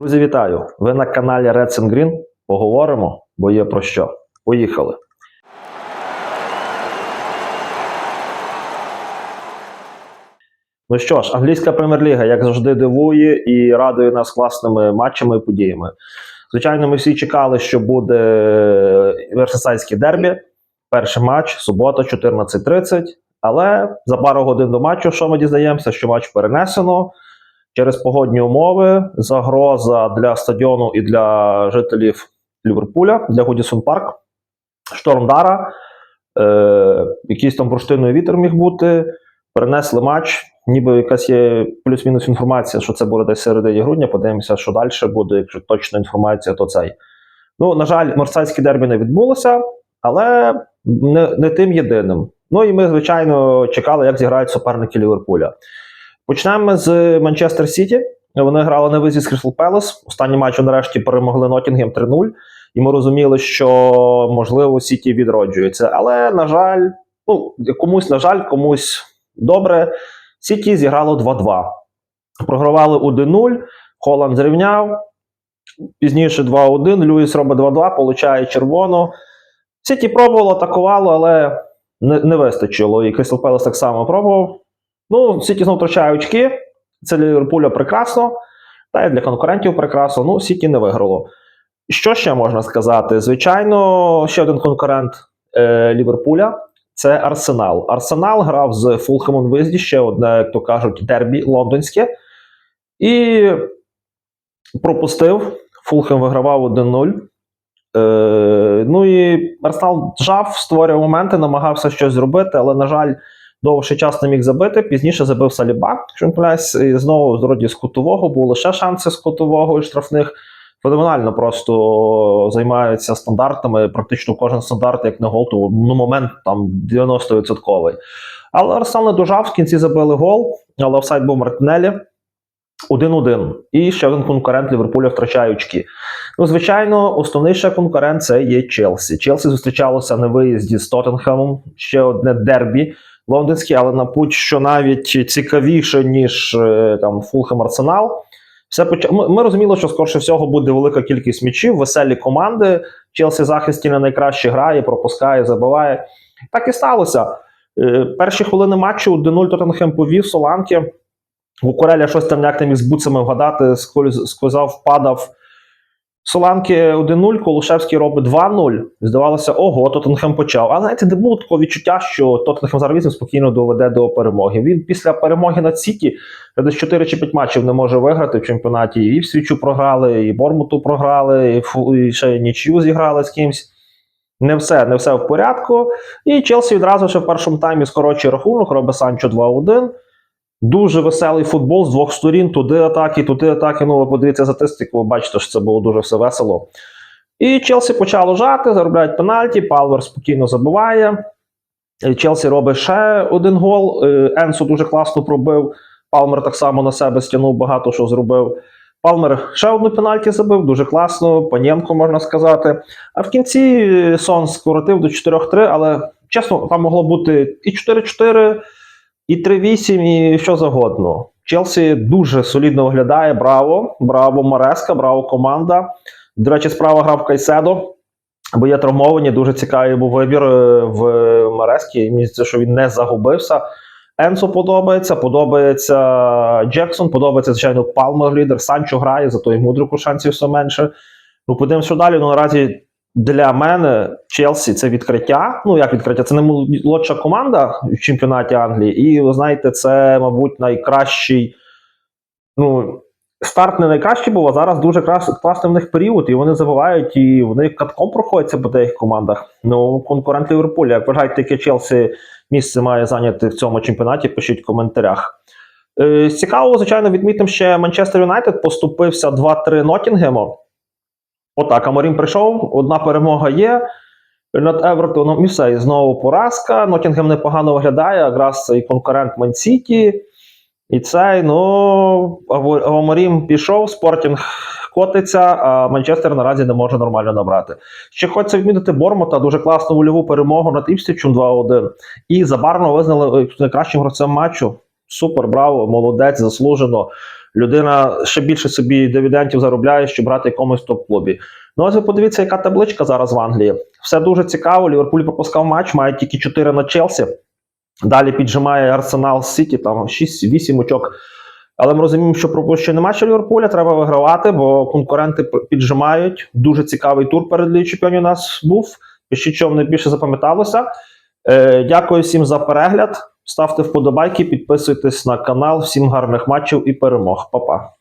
Друзі, вітаю! Ви на каналі Reds and Green. Поговоримо, бо є про що. Поїхали. Ну що ж, англійська прем'єр-ліга, як завжди, дивує і радує нас класними матчами і подіями. Звичайно, ми всі чекали, що буде Версасайський дербі. Перший матч, субота, 14.30. Але за пару годин до матчу, що ми дізнаємося, що матч перенесено через погодні умови, загроза для стадіону і для жителів Ліверпуля, для Гудісон Парк, шторм Дара, е, якийсь там бурштиновий вітер міг бути. Перенесли матч, ніби якась є плюс-мінус інформація, що це буде десь середині грудня. Подивимося, що далі буде. Якщо точна інформація, то цей. Ну, на жаль, Марсальське дербі не відбулося, але не, не тим єдиним. Ну і ми, звичайно, чекали, як зіграють суперники Ліверпуля. Почнемо з Манчестер Сіті. Вони грали на визі з Crystal Palace. Останній матч нарешті перемогли Ноттінгем 3-0. І ми розуміли, що можливо Сіті відроджується. Але, на жаль, ну, комусь, на жаль, комусь добре. Сіті зіграло 2-2. Програвали 1-0. Холланд зрівняв. Пізніше 2-1. Люїс робить 2-2, получає червону. Сіті пробувало, атакувало, але не, не вистачило. І Crystal Palace так само пробував. Ну, Сіті знову втрачає очки. Це для Ліверпуля прекрасно, та й для конкурентів прекрасно. Ну, Сіті не виграло. Що ще можна сказати? Звичайно, ще один конкурент е, Ліверпуля це Арсенал. Арсенал грав з Фулхемом виїзді, ще одне, як то кажуть, дербі лондонське. І пропустив. Фулхем вигравав 1-0. Е, ну і Арсенал жав, створював моменти, намагався щось зробити, але, на жаль, довший час не міг забити. Пізніше забив Саліба, і знову вроді з кутового, були ще шанси з кутового і штрафних. Феноменально просто займаються стандартами. Практично кожен стандарт, як на гол, то ну, момент там 90%. Але Арсенал не дожав, в кінці забили гол, але офсайд був Мартинелі. 1-1. І ще один конкурент Ліверпуля втрачає очки. Ну, звичайно, основний конкурент це є Челсі. Челсі зустрічалося на виїзді з Тоттенхемом, ще одне дербі лондонське, але на путь, що навіть цікавіше, ніж е, там Фулхем Арсенал. Все поч... ми, ми розуміли, що скорше всього буде велика кількість м'ячів, веселі команди. Челсі захисті не найкраще грає, пропускає, забиває. Так і сталося. Е, перші хвилини матчу 1-0 Тоттенхем повів Соланки. Кукуреля щось там як там із буцами вгадати, сказав, впадав. Соланки 1-0, Колушевський робить 2-0. Здавалося, ого, Тоттенхем почав. Але знаєте, не було такого відчуття, що Тоттенхем зараз спокійно доведе до перемоги. Він після перемоги над Сіті десь 4 чи 5 матчів не може виграти в чемпіонаті. І в Свічу програли, і Бормуту програли, і, фу, і ще нічию зіграли з кимсь. Не все, не все в порядку. І Челсі відразу ще в першому таймі скорочує рахунок, робить Санчо 2-1. Дуже веселий футбол з двох сторін, туди атаки, туди атаки. Ну, ви подивіться статистику, ви бачите, що це було дуже все весело. І Челсі почало жати, заробляють пенальті, Палвер спокійно забиває. Челсі робить ще один гол. Е, Енсо дуже класно пробив. Палмер так само на себе стягнув багато що зробив. Палмер ще одну пенальті забив, дуже класно, Панєнко, можна сказати. А в кінці Сон скоротив до 4-3, але чесно, там могло бути і 4-4 і 3-8, і що завгодно. Челсі дуже солідно виглядає. Браво! Браво, Мареска, браво команда. До речі, справа грав Кайседо, бо є травмовані. Дуже цікавий був вибір е, в Марески. Мені здається, що він не загубився. Енсо подобається, подобається Джексон, подобається, звичайно, Палмер лідер. Санчо грає, зато і мудрику шансів все менше. Ну, подивимося що далі. Ну, наразі для мене Челсі це відкриття. Ну, як відкриття? Це не молодша команда в чемпіонаті Англії. І ви знаєте, це, мабуть, найкращий. Ну, старт не найкращий був, а зараз дуже класний в них період, і вони забувають, і вони катком проходяться по деяких командах. Ну, конкурент Ліверпуля. Як вважаєте, яке Челсі місце має зайняти в цьому чемпіонаті, пишіть в коментарях. Е, цікаво, звичайно, відмітимо ще Манчестер Юнайтед поступився 2-3 Ноттінгему. Отак, Аморім прийшов, одна перемога є над Евертоном, і все. І знову поразка. Ноттінгем непогано виглядає, якраз цей конкурент Ман-Сіті. І цей, ну, Аморім пішов, Спортінг котиться, а Манчестер наразі не може нормально набрати. Ще хочеться відмітити Бормота, дуже класну вольову перемогу над Іпсічем 2-1. І забарно визнали найкращим гравцем матчу. Супер, браво, молодець, заслужено. Людина ще більше собі дивідендів заробляє, щоб брати якомусь топ-клубі. Ну, ось ви подивіться, яка табличка зараз в Англії. Все дуже цікаво. Ліверпуль пропускав матч, має тільки 4 на Челсі. Далі піджимає Арсенал Сіті, там 6-8 очок. Але ми розуміємо, що пропущений матч Ліверпуля треба вигравати, бо конкуренти піджимають. Дуже цікавий тур перед Лігою чемпіонів у нас був. Пишіть, що вам найбільше запам'яталося. Е, дякую всім за перегляд. Ставте вподобайки, підписуйтесь на канал. Всім гарних матчів і перемог. Па-па.